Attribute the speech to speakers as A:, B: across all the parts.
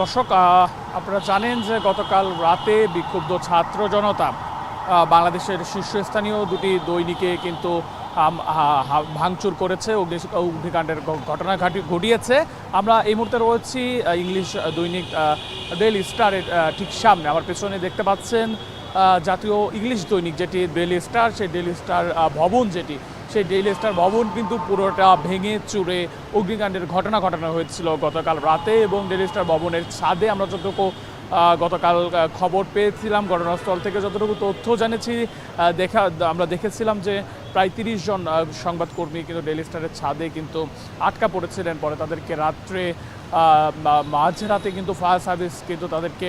A: দর্শক আপনারা জানেন যে গতকাল রাতে বিক্ষুব্ধ ছাত্র জনতা বাংলাদেশের শীর্ষস্থানীয় দুটি দৈনিকে কিন্তু ভাঙচুর করেছে অগ্নি- অগ্নিকাণ্ডের ঘটনা ঘাটি- ঘটিয়েছে। আমরা এই মুহূর্তে রয়েছি ইংলিশ দৈনিক ডেইলি স্টারের ঠিক সামনে। আমার পেছনে দেখতে পাচ্ছেন জাতীয় ইংলিশ দৈনিক যেটি ডেইলি স্টার, সেই ডেইলি স্টার ভবন যেটি সেই ডেইলি স্টার ভবন কিন্তু পুরোটা ভেঙে চুরে অগ্নিকাণ্ডের ঘটনা ঘটানো হয়েছিল গতকাল রাতে এবং ডেইলি স্টার ভবনের ছাদে। আমরা যতটুকু গতকাল খবর পেয়েছিলাম, ঘটনাস্থল থেকে যতটুকু তথ্য জেনেছি দেখা, আমরা দেখেছিলাম যে প্রায় তিরিশ জন সংবাদকর্মী কিন্তু ডেইলি স্টারের ছাদে কিন্তু আটকা পড়েছিলেন। পরে তাদেরকে রাত্রে মাঝরাতে কিন্তু ফায়ার সার্ভিস কিন্তু তাদেরকে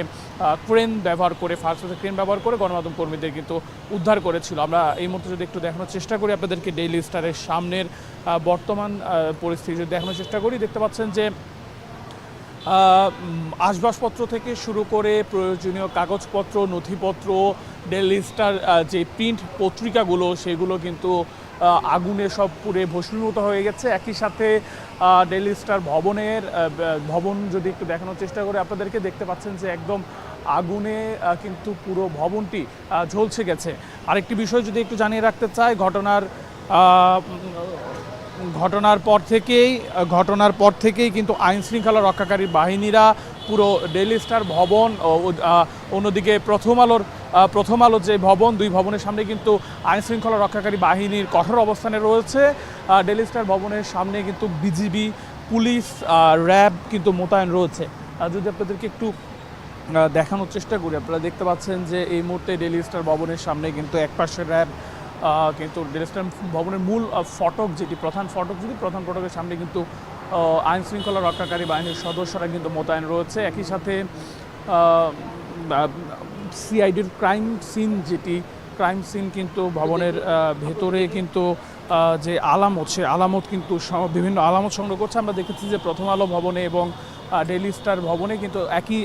A: ক্রেন ব্যবহার করে, ফায়ার সার্ভিস ক্রেন ব্যবহার করে গণমাধ্যম কর্মীদের কিন্তু উদ্ধার করেছিল। আমরা এই মুহূর্তে যদি একটু দেখানোর চেষ্টা করি আপনাদেরকে ডেইলি স্টারের সামনের বর্তমান পরিস্থিতি যদি দেখানোর চেষ্টা করি, দেখতে পাচ্ছেন যে আসবাবপত্র থেকে শুরু করে প্রয়োজনীয় কাগজপত্র, নথিপত্র ডেইলি স্টার যে প্রিন্ট পত্রিকাগুলো, সেগুলো কিন্তু আগুনে সব পুরে ভস্মীভূত হয়ে গেছে। একই সাথে ডেলি স্টার ভবনের ভবন যদি একটু দেখানোর চেষ্টা করে, আপনাদেরকে দেখতে পাচ্ছেন যে একদম আগুনে কিন্তু পুরো ভবনটি ঝলসে গেছে। আরেকটি বিষয় যদি একটু জানিয়ে রাখতে চাই, ঘটনার ঘটনার পর থেকেই ঘটনার পর থেকেই কিন্তু আইন শৃঙ্খলা রক্ষাকারী বাহিনীরা পুরো ডেইলি স্টার ভবন অন্যদিকে প্রথম আলোর প্রথম আলো যে ভবন, দুই ভবনের সামনে কিন্তু আইন শৃঙ্খলা রক্ষাকারী বাহিনীর কঠোর অবস্থানে রয়েছে। ডেইলি স্টার ভবনের সামনে কিন্তু বিজিবি পুলিশ র্যাব কিন্তু মোতায়েন রয়েছে। যদি আপনাদেরকে একটু দেখানোর চেষ্টা করি, আপনারা দেখতে পাচ্ছেন যে এই মুহূর্তে ডেইলি স্টার ভবনের সামনে কিন্তু এক পাশে র্যাব কিন্তু ডেইলি স্টার ভবনের মূল ফটক যেটি, প্রধান ফটক যদি প্রধান ফটকের সামনে কিন্তু আইন শৃঙ্খলা রক্ষাকারী বাহিনীর সদস্যরা কিন্তু মোতায়েন রয়েছে। একই সাথে সিআইডির ক্রাইম সিন যেটি, ক্রাইম সিন কিন্তু ভবনের ভেতরে কিন্তু যে আলামত, সে আলামত কিন্তু বিভিন্ন আলামত সংগ্রহ করছে। আমরা দেখেছি যে প্রথম আলো ভবনে এবং ডেইলি স্টার ভবনে কিন্তু একই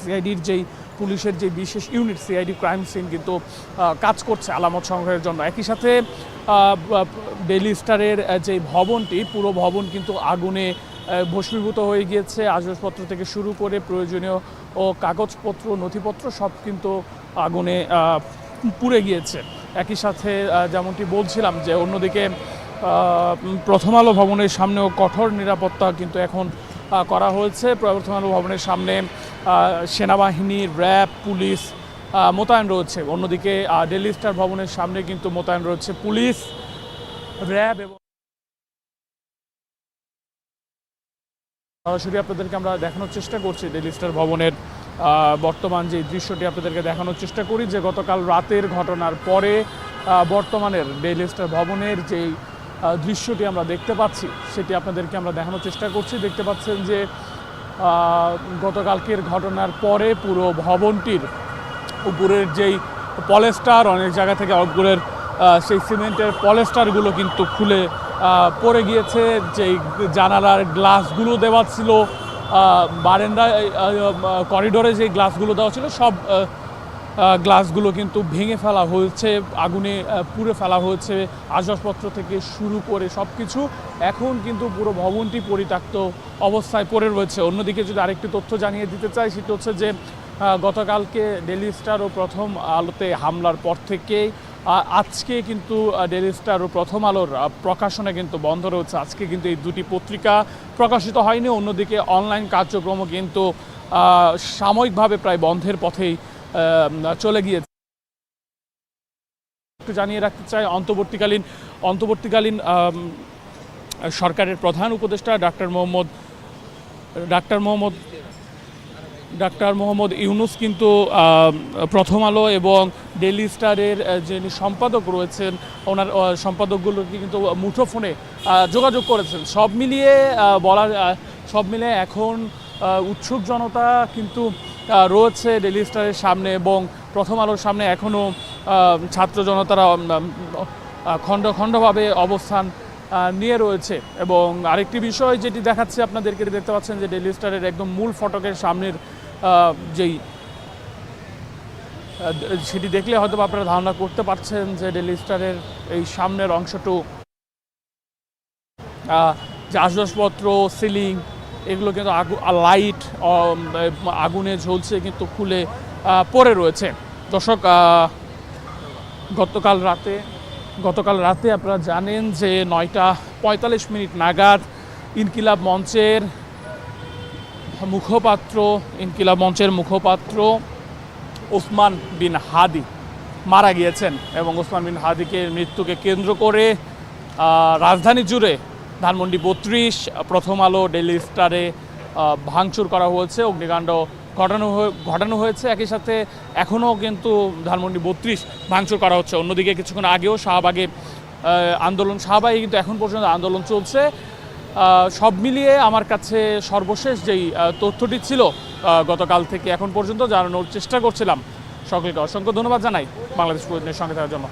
A: সিআইডির যেই পুলিশের যে বিশেষ ইউনিট, সিআইডি ক্রাইম সিন কিন্তু কাজ করছে আলামত সংগ্রহের জন্য। একই সাথে ডেইলি স্টারের যে ভবনটি, পুরো ভবন কিন্তু আগুনে ভস্মীভূত হয়ে গিয়েছে। আসবাবপত্র থেকে শুরু করে প্রয়োজনীয় ও কাগজপত্র, নথিপত্র সব কিন্তু আগুনে পুড়ে গিয়েছে। একই সাথে যেমনটি বলছিলাম যে অন্যদিকে প্রথম আলো ভবনের সামনেও কঠোর নিরাপত্তা কিন্তু এখন করা হয়েছে। প্রথম আলো ভবনের সামনে সেনাবাহিনী র্যাব, পুলিশ মোতায়েন রয়েছে। অন্যদিকে ডেলি স্টার ভবনের সামনে কিন্তু মোতায়েন রয়েছে পুলিশ, র্যাব এবং সরাসরি আপনাদেরকে আমরা দেখানোর চেষ্টা করছি। ডেলি স্টার ভবনের বর্তমান যে দৃশ্যটি আপনাদেরকে দেখানোর চেষ্টা করি, যে গতকাল রাতের ঘটনার পরে বর্তমানের ডেইলি স্টার ভবনের যেই দৃশ্যটি আমরা দেখতে পাচ্ছি, সেটি আপনাদেরকে আমরা দেখানোর চেষ্টা করছি। দেখতে পাচ্ছেন যে গতকালকের ঘটনার পরে পুরো ভবনটির উপরের যেই পলেস্টার অনেক জায়গা থেকে উপরের সেই সিমেন্টের পলেস্টারগুলো কিন্তু খুলে পড়ে গিয়েছে। যেই জানালার গ্লাসগুলো দেওয়া ছিল আহ, বারান্দায় করিডোরে যে গ্লাসগুলো দেওয়া ছিল সব গ্লাসগুলো কিন্তু ভেঙে ফেলা হয়েছে আগুনে পুড়ে ফেলা হয়েছে আসবাবপত্র থেকে শুরু করে সব কিছু এখন কিন্তু পুরো ভবনটি পরিত্যক্ত অবস্থায় পড়ে রয়েছে। অন্যদিকে যদি আরেকটি তথ্য জানিয়ে দিতে চাই সেটি হচ্ছে যে গতকালকে ডেলি স্টার ও প্রথম আলোতে হামলার পর থেকে আজকে কিন্তু ডেলি স্টার ও প্রথম আলোর প্রকাশনা কিন্তু বন্ধ রয়েছে। আজকে কিন্তু এই দুটি পত্রিকা প্রকাশিত হয়নি, অন্যদিকে অনলাইন কার্যক্রমও কিন্তু সাময়িকভাবে প্রায় বন্ধের পথেই চলে গিয়েছে। একটু জানিয়ে রাখতে চাই, অন্তর্বর্তীকালীন অন্তর্বর্তীকালীন সরকারের প্রধান উপদেষ্টা doctor Mohammad doctor Mohammad doctor Mohammad Yunus কিন্তু প্রথম আলো এবং ডেলি স্টারের যিনি সম্পাদক রয়েছেন, ওনার সম্পাদকগুলোকে কিন্তু মুঠোফোনে যোগাযোগ করেছেন। সব মিলিয়ে বলা সব মিলিয়ে এখন উৎসুক জনতা কিন্তু রয়েছে ডেলি স্টারের সামনে এবং প্রথম আলোর সামনে এখনও ছাত্র জনতারা খণ্ড, খণ্ডভাবে অবস্থান নিয়ে রয়েছে। এবং আরেকটি বিষয় যেটি দেখাচ্ছে আপনাদেরকে দেখতে পাচ্ছেন যে ডেলি স্টারের একদম মূল ফটকের সামনের যেই সেটি দেখলে হয়তো আপনারা ধারণা করতে পারছেন যে ডেলি স্টারের এই সামনের অংশটু যে আসবাবপত্র সিলিং, এগুলো কিন্তু আগু লাইট আগুনে ঝলছে কিন্তু খুলে পড়ে রয়েছে। দর্শক গতকাল রাতে গতকাল রাতে আপনারা জানেন যে নয়টা পঁয়তাল্লিশ মিনিট নাগাদ ইনকিলাব মঞ্চের মুখপাত্র, ইনকিলাব মঞ্চের মুখপাত্র ওসমান বিন হাদি মারা গিয়েছেন এবং ওসমান বিন হাদিকে মৃত্যুকে কেন্দ্র করে রাজধানী জুড়ে ধানমন্ডি বত্রিশ, প্রথম আলো ডেলি স্টারে ভাঙচুর করা হয়েছে। অগ্নিকাণ্ড ঘটানো ঘটানো হয়েছে। একই সাথে এখনও কিন্তু ধানমন্ডি বত্রিশ ভাঙচুর করা হচ্ছে। অন্যদিকে কিছুক্ষণ আগেও শাহবাগে আন্দোলন, শাহবাগে কিন্তু এখন পর্যন্ত আন্দোলন চলছে। সব মিলিয়ে আমার কাছে সর্বশেষ যেই তথ্যটি ছিল গতকাল থেকে এখন পর্যন্ত জানানোর চেষ্টা করছিলাম সকলকে। অসংখ্য ধন্যবাদ জানাই বাংলাদেশ প্রতিদিনের সঙ্গে থাকার জন্য।